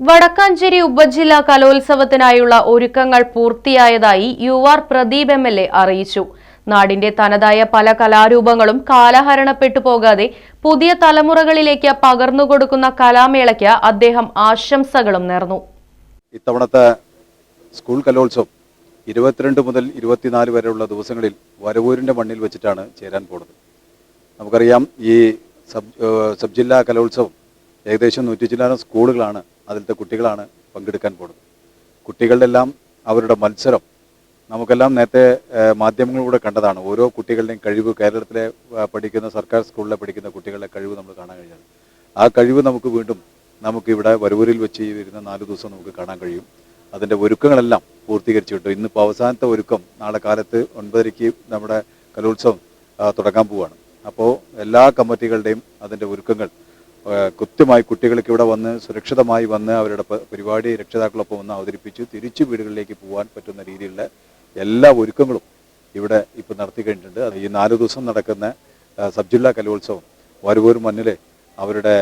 വടക്കാഞ്ചേരി ഉപജില്ലാ കലോത്സവത്തിനായുള്ള ഒരുക്കങ്ങൾ പൂർത്തിയായതായി U R Pradeep M L A അറിയിച്ചു. നാടിന്റെ തനതായ പല കലാരൂപങ്ങളും കാലഹരണപ്പെട്ടു പോകാതെ പുതിയ തലമുറകളിലേക്ക് പകർന്നുകൊടുക്കുന്ന കലാമേളയ്ക്ക് അദ്ദേഹം ആശംസകളും നേർന്നു. ഇത്തവണത്തെ സ്കൂൾ കലോത്സവം ഇരുപത്തിരണ്ട് മുതൽ ഇരുപത്തിനാല് വരെയുള്ള ദിവസങ്ങളിൽ വരവൂരിന്റെ മണ്ണിൽ വെച്ചിട്ടാണ് ചേരാൻ പോകുന്നത് നമുക്കറിയാം ഈ സബ് സബ് ജില്ലാ കലോത്സവം ഏകദേശം നൂറ്റി ചില്ലാനം സ്കൂളുകളാണ് അതിലത്തെ കുട്ടികളാണ് പങ്കെടുക്കാൻ പോകുന്നത്. കുട്ടികളുടെ എല്ലാം അവരുടെ മത്സരം നമുക്കെല്ലാം നേരത്തെ മാധ്യമങ്ങളിലൂടെ കണ്ടതാണ്. ഓരോ കുട്ടികളുടെയും കഴിവ് കേരളത്തിലെ പഠിക്കുന്ന സർക്കാർ സ്കൂളിലെ പഠിക്കുന്ന കുട്ടികളുടെ കഴിവ് നമ്മൾ കാണാൻ കഴിഞ്ഞത് ആ കഴിവ് നമുക്ക് വീണ്ടും നമുക്ക് ഇവിടെ വരവൂരിൽ വെച്ച് വരുന്ന നാല് ദിവസം നമുക്ക് കാണാൻ കഴിയും. അതിന്റെ ഒരുക്കങ്ങളെല്ലാം പൂർത്തീകരിച്ചിട്ടുണ്ട് ഇന്നിപ്പോൾ അവസാനത്തെ ഒരുക്കം നാളെ കാലത്ത് ഒൻപതരയ്ക്ക് നമ്മുടെ കലോത്സവം തുടങ്ങാൻ പോവുകയാണ് അപ്പോൾ എല്ലാ കമ്മിറ്റികളുടെയും അതിന്റെ ഒരുക്കങ്ങൾ കൃത്യമായി കുട്ടികൾക്ക് ഇവിടെ വന്ന് സുരക്ഷിതമായി വന്ന് അവരുടെ പരിപാടി രക്ഷിതാക്കളൊപ്പം വന്ന് അവതരിപ്പിച്ച് തിരിച്ചു വീടുകളിലേക്ക് പോകാൻ പറ്റുന്ന രീതിയിലുള്ള എല്ലാ ഒരുക്കങ്ങളും ഇവിടെ ഇപ്പോൾ നടത്തി കഴിഞ്ഞിട്ടുണ്ട്. ഈ നാല് ദിവസം നടക്കുന്ന സബ് ജില്ലാ കലോത്സവം വരവൂർ മണ്ണിലെ അവരുടെ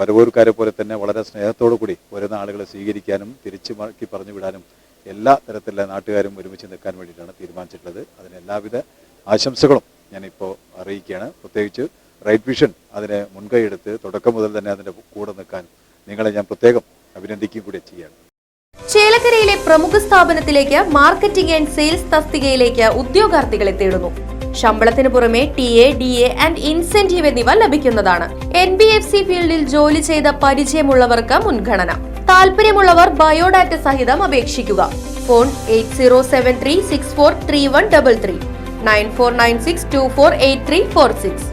വരവൂർക്കാരെ പോലെ തന്നെ വളരെ സ്നേഹത്തോടു കൂടി വരുന്ന ആളുകളെ സ്വീകരിക്കാനും തിരിച്ചു മടക്കി പറഞ്ഞു വിടാനും എല്ലാ തരത്തിലുള്ള നാട്ടുകാരും ഒരുമിച്ച് നിൽക്കാൻ വേണ്ടിയിട്ടാണ് തീരുമാനിച്ചിട്ടുള്ളത്. അതിന് എല്ലാവിധ ആശംസകളും ഞാനിപ്പോൾ അറിയിക്കുകയാണ്. പ്രത്യേകിച്ച് റൈറ്റ് വിഷൻ അതിനെ മുൻകൈയെടുത്ത് തുടക്കം മുതൽ തന്നെ അതിന്റെ കൂടെ നിൽക്കാൻ നിങ്ങളെ ഞാൻ പ്രത്യേകം അഭിനന്ദിക്കുകയും കൂടി ചെയ്യാണ് ചേലക്കരയിലെ പ്രമുഖ സ്ഥാപനത്തിലേക്ക് മാർക്കറ്റിംഗ് ആൻഡ് സെയിൽസ് തസ്തികയിലേക്ക് ഉദ്യോഗാർത്ഥികളെ തേടുന്നു. ശമ്പളത്തിന് പുറമെ T A D A and incentive എന്നിവ ലഭിക്കുന്നതാണ്. എൻ ബി എഫ് സി ഫീൽഡിൽ ജോലി ചെയ്ത പരിചയമുള്ളവർക്ക് മുൻഗണന. താല്പര്യമുള്ളവർ ബയോഡാറ്റ സഹിതം അപേക്ഷിക്കുക. Phone eight zero seven three six four three one double three. Nine four nine six two four eight three four six.